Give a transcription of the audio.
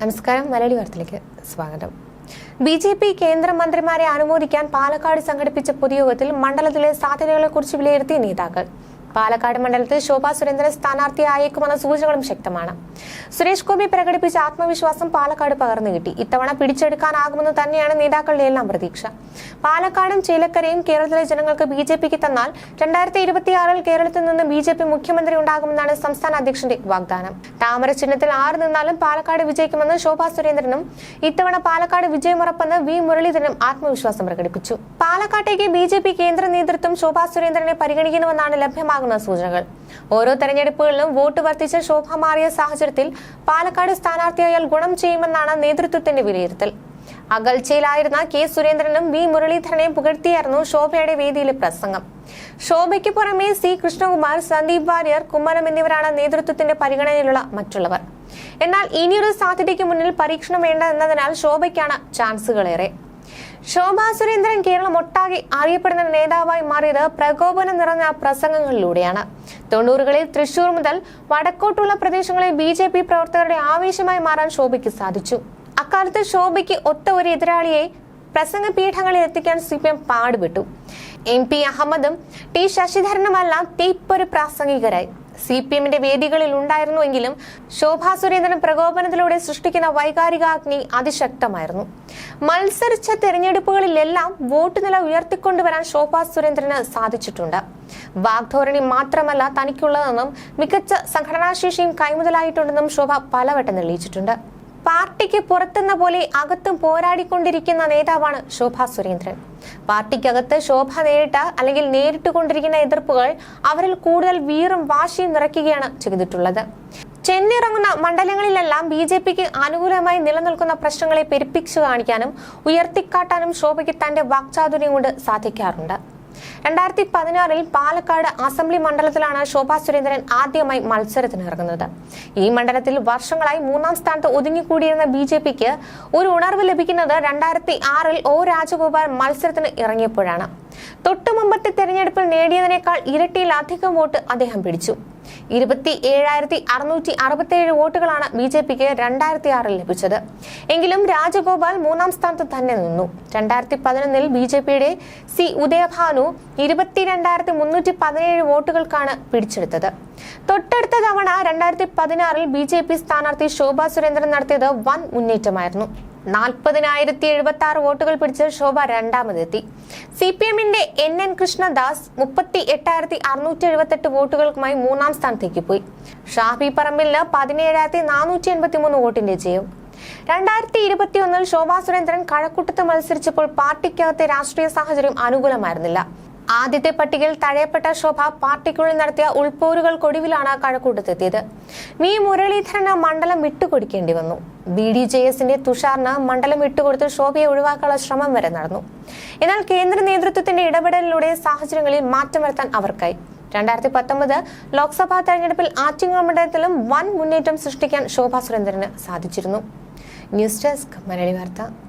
നമസ്കാരം മലയാളി വാർത്തയിലേക്ക് സ്വാഗതം. ബി ജെ പി കേന്ദ്രമന്ത്രിമാരെ അനുമോദിക്കാൻ പാലക്കാട് സംഘടിപ്പിച്ച പൊതുയോഗത്തിൽ മണ്ഡലത്തിലെ സാധ്യതകളെക്കുറിച്ച് വിലയിരുത്തിയ നേതാക്കൾ. പാലക്കാട് മണ്ഡലത്തിൽ ശോഭാ സുരേന്ദ്രൻ സ്ഥാനാർത്ഥിയായേക്കുമെന്ന സൂചനകളും ശക്തമാണ്. സുരേഷ് ഗോപി പ്രകടിപ്പിച്ച ആത്മവിശ്വാസം പാലക്കാട് പകർന്നു കിട്ടി. ഇത്തവണ പിടിച്ചെടുക്കാനാകുമെന്ന് തന്നെയാണ് നേതാക്കളുടെ എല്ലാം പ്രതീക്ഷ. പാലക്കാടും ചേലക്കരയും കേരളത്തിലെ ജനങ്ങൾക്ക് ബി ജെ പിക്ക് തന്നാൽ രണ്ടായിരത്തി ഇരുപത്തിയാറിൽ കേരളത്തിൽ നിന്ന് ബി ജെ പി മുഖ്യമന്ത്രി ഉണ്ടാകുമെന്നാണ് സംസ്ഥാന അധ്യക്ഷന്റെ വാഗ്ദാനം. താമര ചിഹ്നത്തിൽ ആറ് നിന്നാലും പാലക്കാട് വിജയിക്കുമെന്ന് ശോഭാ സുരേന്ദ്രനും ഇത്തവണ പാലക്കാട് വിജയമുറപ്പെന്ന് വി മുരളീധരനും ആത്മവിശ്വാസം പ്രകടിപ്പിച്ചു. പാലക്കാട്ടേക്ക് ബി കേന്ദ്ര നേതൃത്വം ശോഭാ സുരേന്ദ്രനെ പരിഗണിക്കുന്നുവെന്നാണ് ലഭ്യമാകുന്ന സൂചനകൾ. ഓരോ തെരഞ്ഞെടുപ്പുകളിലും വോട്ട് വർദ്ധിച്ച് ശോഭ മാറിയ സാഹചര്യത്തിൽ പാലക്കാട് സ്ഥാനാർത്ഥിയായാൽ ഗുണം ചെയ്യുമെന്നാണ് നേതൃത്വത്തിന്റെ വിലയിരുത്തൽ. അകൽച്ചയിലായിരുന്ന കെ സുരേന്ദ്രനും വി മുരളീധരനെയും പുകഴ്ത്തിയായിരുന്നു ശോഭയുടെ വേദിയിലെ പ്രസംഗം. ശോഭയ്ക്ക് പുറമെ സി കൃഷ്ണകുമാർ സന്ദീപ് വാര്യർ കുമ്മനം എന്നിവരാണ് നേതൃത്വത്തിന്റെ പരിഗണനയിലുള്ള മറ്റുള്ളവർ. എന്നാൽ ഇനിയൊരു സാധ്യതയ്ക്ക് മുന്നിൽ പരീക്ഷണം വേണ്ട എന്നതിനാൽ ശോഭയ്ക്കാണ് ചാൻസുകളേറെ. ശോഭാ സുരേന്ദ്രൻ കേരളം ഒട്ടാകെ അറിയപ്പെടുന്ന നേതാവായി മാറിയത് പ്രകോപനം നിറഞ്ഞ പ്രസംഗങ്ങളിലൂടെയാണ്. തൊണ്ണൂറുകളിൽ തൃശൂർ മുതൽ വടക്കോട്ടുള്ള പ്രദേശങ്ങളിൽ ബി ജെ പി പ്രവർത്തകരുടെ ആവേശമായി മാറാൻ ശോഭയ്ക്ക് സാധിച്ചു. അക്കാലത്ത് ശോഭയ്ക്ക് ഒത്ത ഒരു എതിരാളിയെ പ്രസംഗ പീഠങ്ങളിൽ എത്തിക്കാൻ സി പി എം പാടുപെട്ടു. എം പി അഹമ്മദും ടി ശശിധരനുമെല്ലാം തീപ്പൊരു പ്രാസംഗികരായി. സി പി എമ്മിന്റെ വേദികളിൽ ഉണ്ടായിരുന്നുവെങ്കിലും ശോഭാ സുരേന്ദ്രൻ പ്രകോപനത്തിലൂടെ സൃഷ്ടിക്കുന്ന വൈകാരികാഗ്നി അതിശക്തമായിരുന്നു. മത്സരിച്ച തെരഞ്ഞെടുപ്പുകളിലെല്ലാം വോട്ട് നില ഉയർത്തിക്കൊണ്ടുവരാൻ ശോഭാ സുരേന്ദ്രന് സാധിച്ചിട്ടുണ്ട്. വാഗ്ധോരണി മാത്രമല്ല തനിക്കുള്ളതെന്നും മികച്ച സംഘടനാശേഷിയും കൈമുതലായിട്ടുണ്ടെന്നും ശോഭ പലവട്ടം തെളിയിച്ചിട്ടുണ്ട്. പാർട്ടിക്ക് പുറത്തുന്ന പോലെ അകത്തും പോരാടിക്കൊണ്ടിരിക്കുന്ന നേതാവാണ് ശോഭ സുരേന്ദ്രൻ. പാർട്ടിക്കകത്ത് ശോഭ നേരിട്ട അല്ലെങ്കിൽ നേരിട്ട് കൊണ്ടിരിക്കുന്ന എതിർപ്പുകൾ അവരിൽ കൂടുതൽ വീറും വാശിയും നിറയ്ക്കുകയാണ് ചെയ്തിട്ടുള്ളത്. ചെന്നിറങ്ങുന്ന മണ്ഡലങ്ങളിലെല്ലാം ബി ജെ പിക്ക് അനുകൂലമായി നിലനിൽക്കുന്ന പ്രശ്നങ്ങളെ പെരുപ്പിച്ചു കാണിക്കാനും ഉയർത്തിക്കാട്ടാനും ശോഭയ്ക്ക് തന്റെ വാക്ചാതുര്യം കൊണ്ട് സാധിക്കാറുണ്ട്. രണ്ടായിരത്തി പതിനാറിൽ പാലക്കാട് അസംബ്ലി മണ്ഡലത്തിലാണ് ശോഭാ സുരേന്ദ്രൻ ആദ്യമായി മത്സരത്തിനിറങ്ങുന്നത്. ഈ മണ്ഡലത്തിൽ വർഷങ്ങളായി മൂന്നാം സ്ഥാനത്ത് ഒതുങ്ങിക്കൂടിയിരുന്ന ബി ജെ പിക്ക് ഒരു ഉണർവ് ലഭിക്കുന്നത് രണ്ടായിരത്തി ആറിൽ ഒ രാജഗോപാൽ മത്സരത്തിന് ഇറങ്ങിയപ്പോഴാണ്. തൊട്ടു മുമ്പത്തെ തെരഞ്ഞെടുപ്പിൽ നേടിയതിനേക്കാൾ ഇരട്ടിയിലധികം വോട്ട് അദ്ദേഹം പിടിച്ചു. ഇരുപത്തി അറുന്നൂറ്റി അറുപത്തിയേഴ് വോട്ടുകളാണ് ബി ജെ പിക്ക് രണ്ടായിരത്തി ആറിൽ ലഭിച്ചത്. എങ്കിലും രാജഗോപാൽ മൂന്നാം സ്ഥാനത്ത് തന്നെ നിന്നു. രണ്ടായിരത്തി പതിനൊന്നിൽ ബി ജെ പിയുടെ സി ഉദയഭാനു ഇരുപത്തിരണ്ടായിരത്തി മുന്നൂറ്റി പതിനേഴ് വോട്ടുകൾക്കാണ് പിടിച്ചെടുത്തത്. തൊട്ടടുത്ത തവണ രണ്ടായിരത്തി പതിനാറിൽ ബി ജെ പി സ്ഥാനാർത്ഥി ശോഭാ സുരേന്ദ്രൻ നടത്തിയത് വൻ മുന്നേറ്റമായിരുന്നു. നാൽപ്പതിനായിരത്തി എഴുപത്തി ആറ് വോട്ടുകൾ പിടിച്ച് ശോഭ രണ്ടാമതെത്തി. സി പി എമ്മിന്റെ എൻ എൻ കൃഷ്ണദാസ് മുപ്പത്തി എട്ടായിരത്തി അറുന്നൂറ്റി എഴുപത്തെട്ട് വോട്ടുകൾക്കുമായി മൂന്നാം സ്ഥാനത്തേക്ക് പോയി. ഷാഫി പറമ്പിലിന് പതിനേഴായിരത്തി നാനൂറ്റി എൺപത്തി മൂന്ന് വോട്ടിന്റെ ജയം. രണ്ടായിരത്തി ഇരുപത്തിയൊന്നിൽ ശോഭാ സുരേന്ദ്രൻ കഴക്കൂട്ടത്ത് മത്സരിച്ചപ്പോൾ പാർട്ടിക്കകത്തെ രാഷ്ട്രീയ സാഹചര്യം അനുകൂലമായിരുന്നില്ല. ആദ്യത്തെ പട്ടികയിൽ തഴയപ്പെട്ട ശോഭ പാർട്ടിക്കുള്ളിൽ നടത്തിയ ഉൾപോരുകൾക്കൊടുവിലാണ് കഴക്കൂട്ടത്തെത്തിയത്. വി. മുരളീധരന് മണ്ഡലം വിട്ടുകൊടുക്കേണ്ടി വന്നു. B D. ജെ. എസിന്റെ തുഷാറിന് മണ്ഡലം വിട്ടുകൊടുത്ത് ശോഭയെ ഒഴിവാക്കാനുള്ള ശ്രമം വരെ നടന്നു. എന്നാൽ കേന്ദ്ര നേതൃത്വത്തിന്റെ ഇടപെടലിലൂടെ സാഹചര്യങ്ങളിൽ മാറ്റം വരുത്താൻ അവർക്കായി. രണ്ടായിരത്തി പത്തൊമ്പത് ലോക്സഭാ തെരഞ്ഞെടുപ്പിൽ ആറ്റിങ്ങൽ മണ്ഡലത്തിലും വൻ മുന്നേറ്റം സൃഷ്ടിക്കാൻ ശോഭാ സുരേന്ദ്രന് സാധിച്ചിരുന്നു. ന്യൂസ് ഡെസ്ക് മലയാളി വാർത്ത.